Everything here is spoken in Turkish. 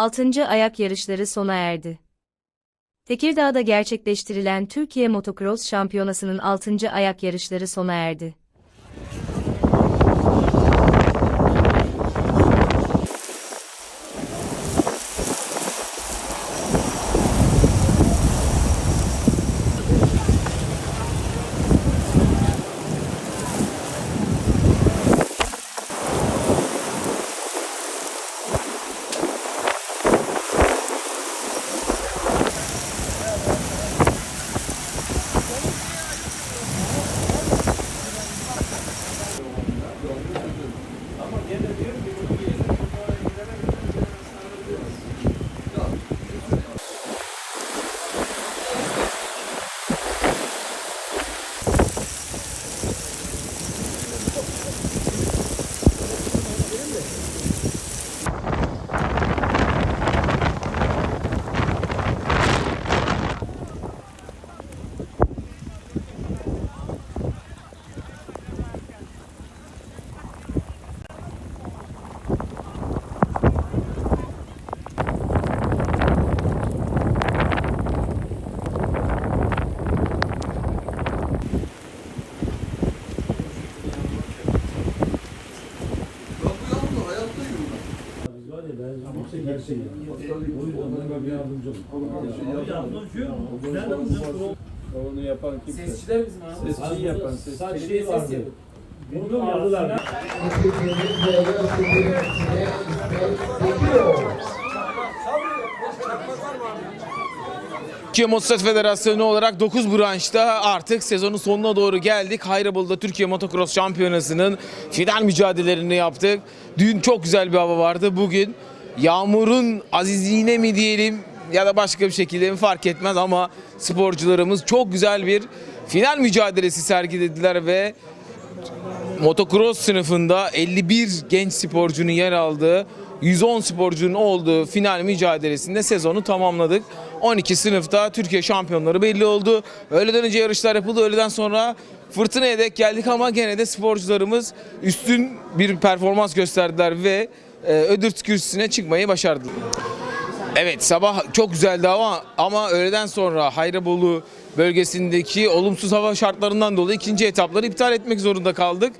6. ayak yarışları sona erdi. Tekirdağ'da gerçekleştirilen Türkiye Motocross Şampiyonası'nın 6. ayak yarışları sona erdi. Onu yapan kimse. Sesçiler bizim abi. Sesçiyi yapan ses. Saç şey vardı. Bilmiyorum aldılar. Türkiye Motosiklet Federasyonu olarak 9 branşta artık sezonun sonuna doğru geldik. Hayrabolu'da Türkiye Motocross Şampiyonası'nın final mücadelelerini yaptık. Dün çok güzel bir hava vardı. Bugün yağmurun azizliğine mi diyelim ya da başka bir şekilde mi fark etmez ama sporcularımız çok güzel bir final mücadelesi sergilediler ve motocross sınıfında 51 genç sporcunun yer aldığı 110 sporcunun olduğu final mücadelesinde sezonu tamamladık. 12 sınıfta Türkiye şampiyonları belli oldu. Öğleden önce yarışlar yapıldı. Öğleden sonra fırtınaya dek geldik ama gene de sporcularımız üstün bir performans gösterdiler ve e, ödül kürsüsüne çıkmayı başardılar. Evet sabah çok güzeldi hava ama öğleden sonra Hayrabolu bölgesindeki olumsuz hava şartlarından dolayı ikinci etapları iptal etmek zorunda kaldık.